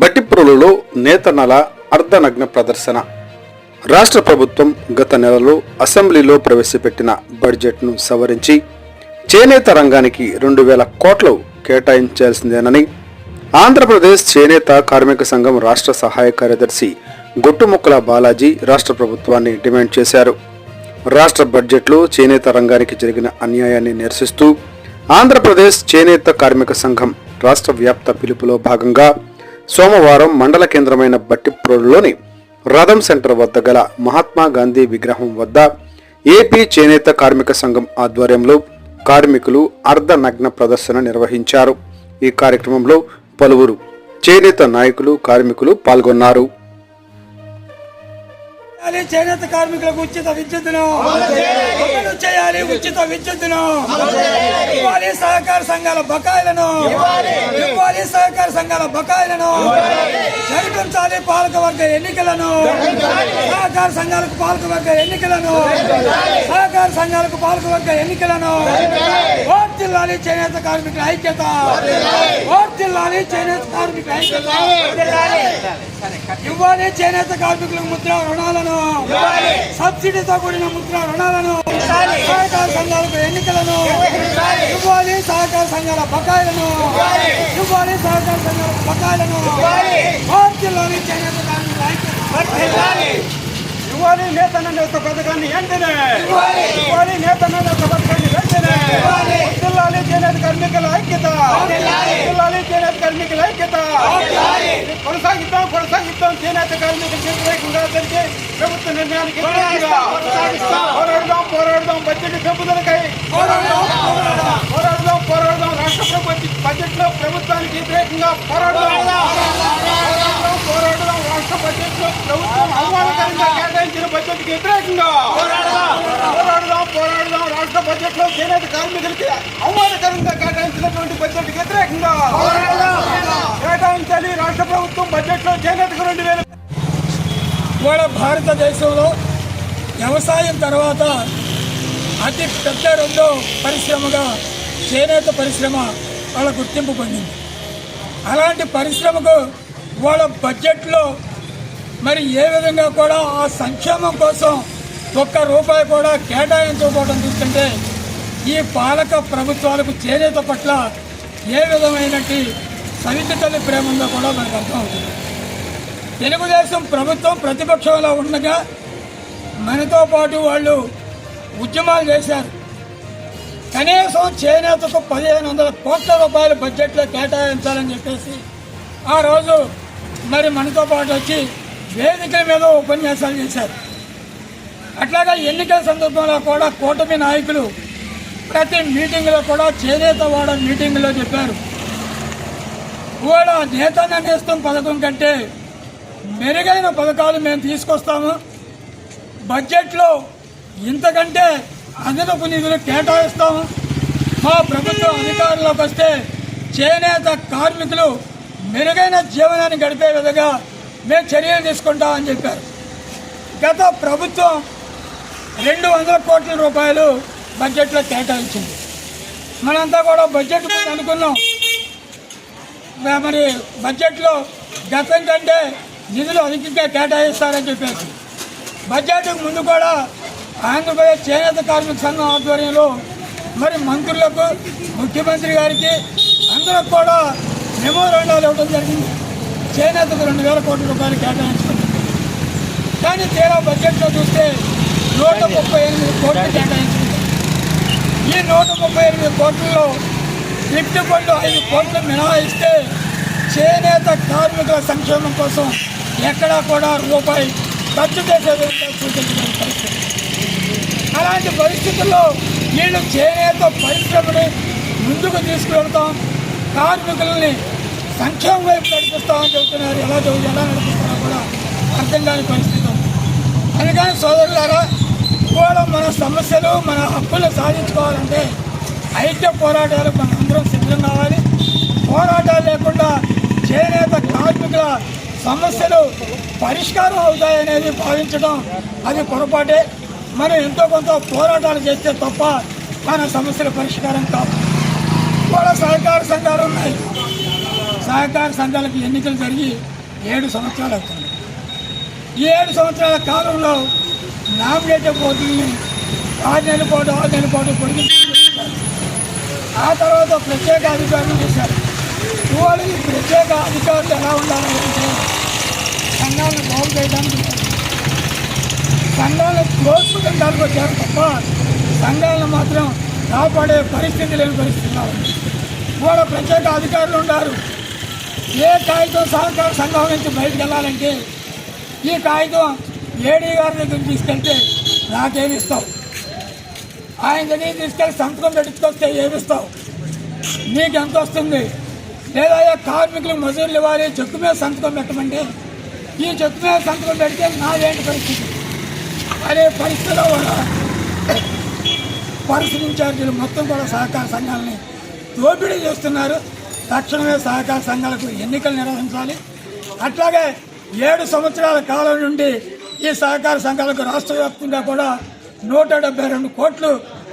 బట్టిప్రోలులో నేతనల అర్ధనగ్న ప్రదర్శన. రాష్ట్ర ప్రభుత్వం గత నెలలో అసెంబ్లీలో ప్రవేశపెట్టిన బడ్జెట్ను సవరించి చేనేత రంగానికి రెండు వేల కోట్లు కేటాయించాల్సిందేనని ఆంధ్రప్రదేశ్ చేనేత కార్మిక సంఘం రాష్ట్ర సహాయ కార్యదర్శి గొట్టుముక్కల బాలాజీ రాష్ట్ర ప్రభుత్వాన్ని డిమాండ్ చేశారు. రాష్ట్ర బడ్జెట్లో చేనేత రంగానికి జరిగిన అన్యాయాన్ని నిరసిస్తూ ఆంధ్రప్రదేశ్ చేనేత కార్మిక సంఘం రాష్ట్ర వ్యాప్త పిలుపులో భాగంగా సోమవారం మండల కేంద్రమైన బట్టిప్రోడ్లోని రథం సెంటర్ వద్ద గల మహాత్మా గాంధీ విగ్రహం వద్ద ఏపీ చేనేత కార్మిక సంఘం ఆధ్వర్యంలో కార్మికులు అర్ధ నగ్న ప్రదర్శన నిర్వహించారు. ఈ కార్యక్రమంలో పలువురు చేనేత నాయకులు కార్మికులు పాల్గొన్నారు. చేయాలి చేనేత కార్మికులకు ఉచిత విద్యుత్తును అమలు చేయాలి. ఉచిత విద్యుత్తును ఇవ్వాలి సహకార సంఘాల బకాయిలను. ఇవ్వాలి. సహకార సంఘాల బకాయిలను. జరిపించాలి పాలకవర్గ ఎన్నికలను. సహకార సంఘాలకు పాలకవర్గ ఎన్నికలను. సహకార సంఘాలకు పాలకవర్గ ఎన్నికలను ఓట్ జిల్లాలి చేనేత కార్మికుల ఐక్యత. ఓట్ జిల్లాలి చేనేత కార్మికుల ఐక్యత. ఇవ్వాలి చేనేత కార్మికులకు ముద్ర రుణాలను. సబ్సిడీతో కూడిన ముద్ర రుణాలను. సహకార సంఘాలకు ఎన్నికలను. ఇవ్వాలి. సహకార సంఘాల బకాయిలను. ఇవ్వాలి. సహకార సంఘాల బకాయిలను. పార్టీలోని చేనేత కార్మికుల ఐక్యత. నేతన్న నేత పథకాన్ని వెంటనే ఇవ్వాలి. నేతన్న నేత పథకాన్ని వెంటనే జిల్లాలి చేనేత కార్మికుల ఐక్యత. జిల్లాలి చేనేత కార్మికుల ఐక్యత. కొనసాగిద్దాం కొనసాగిద్దాం. చేనేత కార్మికులకు వ్యతిరేకంగా జరిగే ప్రభుత్వ నిర్ణయానికి పోరాడదాం పోరాడదాం. బడ్జెట్ పెంపుదలకై పోరాడదాం పోరాడదాం రాష్ట్ర ప్రభుత్వ బడ్జెట్లో ప్రభుత్వానికి వ్యతిరేకంగా పోరాడదాం. పోరాడదాం పోరాడదాం రాష్ట్ర బడ్జెట్లో ప్రభుత్వం అవమానకరంగా కేటాయించిన బడ్జెట్ వ్యతిరేకంగా పోరాడదాం పోరాడదాం రాష్ట్ర బడ్జెట్లో చేనేత కార్మికులకి అవమానకరంగా కేటాయించినటువంటి బడ్జెట్ వ్యతిరేకంగా కేటాయించాలి. రాష్ట్ర ప్రభుత్వం బడ్జెట్లో చేనేతకు రెండు వేల. ఇవాళ భారతదేశంలో వ్యవసాయం తర్వాత అతి పెద్ద రెండో పరిశ్రమగా చేనేత పరిశ్రమ వాళ్ళ గుర్తింపు పొందింది. అలాంటి పరిశ్రమకు వాళ్ళ బడ్జెట్లో మరి ఏ విధంగా కూడా ఆ సంక్షేమం కోసం ఒక్క రూపాయి కూడా కేటాయించకపోవడం చూస్తుంటే ఈ పాలక ప్రభుత్వాలకు చేనేత పట్ల ఏ విధమైనటువంటి సవితల్లి ప్రేమ ఉందో కూడా మనకు అర్థమవుతుంది. తెలుగుదేశం ప్రభుత్వం ప్రతిపక్షంలో ఉండగా మనతో పాటు వాళ్ళు ఉద్యమాలు చేశారు. కనీసం చేనేతకు పదిహేను వందల కోట్ల రూపాయల బడ్జెట్లో కేటాయించాలని చెప్పేసి ఆ రోజు మరి మనతో పాటు వచ్చి వేదికల మీద ఉపన్యాసాలు చేశారు. అట్లాగా ఎన్నికల సందర్భంలో కూడా కూటమి నాయకులు ప్రతి మీటింగ్లో కూడా చేనేత వాడ మీటింగ్లో చెప్పారు. కూడా నేతన్న నేస్తం పథకం కంటే మెరుగైన పథకాలు మేము తీసుకొస్తాము. బడ్జెట్లో ఇంతకంటే అదనపు నిధులు కేటాయిస్తాము. మా ప్రభుత్వ అధికారంలోకి వస్తే చేనేత కార్మికులు మెరుగైన జీవనాన్ని గడిపే విధంగా మేము చర్యలు తీసుకుంటామని చెప్పారు. గత ప్రభుత్వం రెండు వందల కోట్ల రూపాయలు బడ్జెట్లో కేటాయించింది. మనంతా కూడా బడ్జెట్ అనుకున్నాం. మరి బడ్జెట్లో గతం కంటే నిధులు అధికంగా కేటాయిస్తారని చెప్పేసి. బడ్జెట్కు ముందు కూడా ఆంధ్రప్రదేశ్ చేనేత కార్మిక సంఘం ఆధ్వర్యంలో మరి మంత్రులకు ముఖ్యమంత్రి గారికి అందరికి కూడా మెమోరాండాలు ఇవ్వడం జరిగింది. చేనేతకు రెండు వేల కోట్ల రూపాయలు కేటాయించుకుంది కానీ తీరా బడ్జెట్లో చూస్తే నూట ముప్పై ఎనిమిది కోట్లు కేటాయించింది ఈ నూట ముప్పై ఎనిమిది కోట్లలో లిఫ్ట్ ఫండ్ ఐదు కోట్లు మినహాయిస్తే చేనేత కార్మికుల సంక్షేమం కోసం ఎక్కడా కూడా రూపాయి ఖర్చు చేసే విధంగా సూచించిన పరిస్థితి అలాంటి పరిస్థితుల్లో వీళ్ళు చేనేత పరిశ్రమని ముందుకు తీసుకువెళ్తాం. కార్మికులని సంక్షేమం వైపు నడిపిస్తామని చెబుతున్నారు. ఎలా చెబుతూ ఎలా నడిపిస్తారో కూడా అర్థం కాని పరిస్థితి అందుకని సోదరులారా కూడా మన సమస్యలు మన హక్కులు సాధించుకోవాలంటే ఐక్య పోరాటాలు మన అందరం సిద్ధం కావాలి. పోరాటాలు లేకుండా చేనేత కార్మికుల సమస్యలు పరిష్కారం అవుతాయనేది భావించడం అది పొరపాటే. మనం ఎంతో కొంత పోరాటాలు చేస్తే తప్ప మన సమస్యల పరిష్కారం కావు కూడా సహకార సంఘాలు ఉన్నాయి. సహకార సంఘాలకు ఎన్నికలు జరిగి ఏడు సంవత్సరాలు అవుతుంది. ఈ ఏడు సంవత్సరాల కాలంలో నామినేటెడ్ పోటీల్ని ఆరు నెలల పాటు ఆరు నెలల పాటు పొడిగించారు ఆ తర్వాత ప్రత్యేక అధికారులు చేశారు. వాళ్ళకి ప్రత్యేక అధికారులు ఎలా ఉండాలంటే సంఘాలను బాగు చేయడానికి లేదు. సంఘాలను ప్రోత్సహించడానికి వచ్చారు తప్ప సంఘాలను మాత్రం కాపాడే పరిస్థితి లేని పరిస్థితుల్లో ఉంది. ఇవాళ ప్రత్యేక అధికారులు ఉన్నారు. ఏ కాగితం సహకార సంఘం నుంచి బయటకు వెళ్ళాలంటే ఈ కాగితం ఏడీ గారి దగ్గర తీసుకెళ్తే నాకేమిస్తావు ఆయన దగ్గర తీసుకెళ్ళి సంతకం పెట్టుకొస్తే ఏమిస్తావు నీకు ఎంత వస్తుంది? లేదా ఏ కార్మికులకు ఇవ్వాలి చెక్కు మీద సంతకం పెట్టమంటే? ఈ చెక్కు మీద సంతకం పెడితే నాదేంటి పరిస్థితి? అనే పరిస్థితిలో కూడా పరిశ్రమ ఇన్ఛార్జీలు మొత్తం కూడా సహకార సంఘాలని దోపిడీ చేస్తున్నారు. తక్షణమే సహకార సంఘాలకు ఎన్నికలు నిర్వహించాలి. అట్లాగే ఏడు సంవత్సరాల కాలం నుండి ఈ సహకార సంఘాలకు రాష్ట్ర వ్యాప్తంగా కూడా నూట డెబ్బై రెండు కోట్లు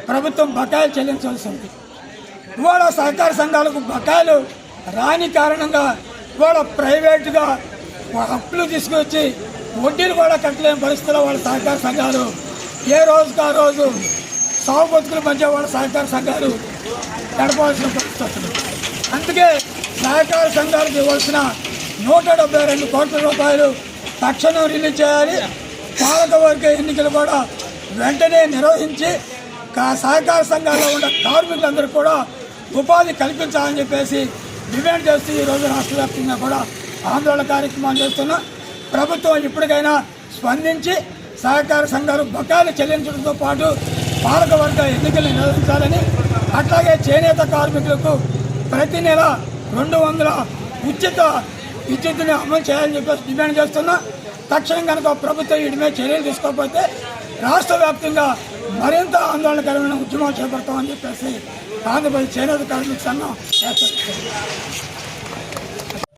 ప్రభుత్వం బకాయిలు చెల్లించాల్సి ఉంది. ఇవాళ సహకార సంఘాలకు బకాయిలు రాని కారణంగా ఇవాళ ప్రైవేటుగా అప్పులు తీసుకొచ్చి వడ్డీలు కూడా కట్టలేని పరిస్థితిలో వాళ్ళ సహకార సంఘాలు ఏ రోజుకు ఆ రోజు సాగు బతుకుల మధ్య వాళ్ళ సహకార సంఘాలు గడపవలసిన పరిస్థితి వస్తుంది. అందుకే సహకార సంఘాలకు ఇవ్వాల్సిన నూట డెబ్బై రెండు కోట్ల రూపాయలు తక్షణం రిలీజ్ చేయాలి. పాలకవర్గ ఎన్నికలు కూడా వెంటనే నిర్వహించి సహకార సంఘాల్లో ఉన్న కార్మికులందరూ కూడా ఉపాధి కల్పించాలని చెప్పేసి డిమాండ్ చేస్తూ ఈరోజు రాష్ట్ర వ్యాప్తంగా కూడా ఆందోళన కార్యక్రమాలు చేస్తున్నాం. ప్రభుత్వం ఇప్పటికైనా స్పందించి సహకార సంఘాలు బకాయిలు చెల్లించడంతో పాటు పాలకవర్గ ఎన్నికలు నిర్వహించాలని అట్లాగే చేనేత కార్మికులకు ప్రతి నెల రెండు వందల ఉచిత విద్యుత్తుని అమలు చేయాలని చెప్పేసి డిమాండ్ చేస్తున్నా. తక్షణం కనుక ప్రభుత్వం వీటి మీద చర్యలు తీసుకోకపోతే రాష్ట్ర వ్యాప్తంగా మరింత ఆందోళనకరమైన ఉద్యమాలు చేపడతామని చెప్పేసి ఆంధ్రప్రదేశ్ చేనేత కార్మిక సంఘం చేస్తారు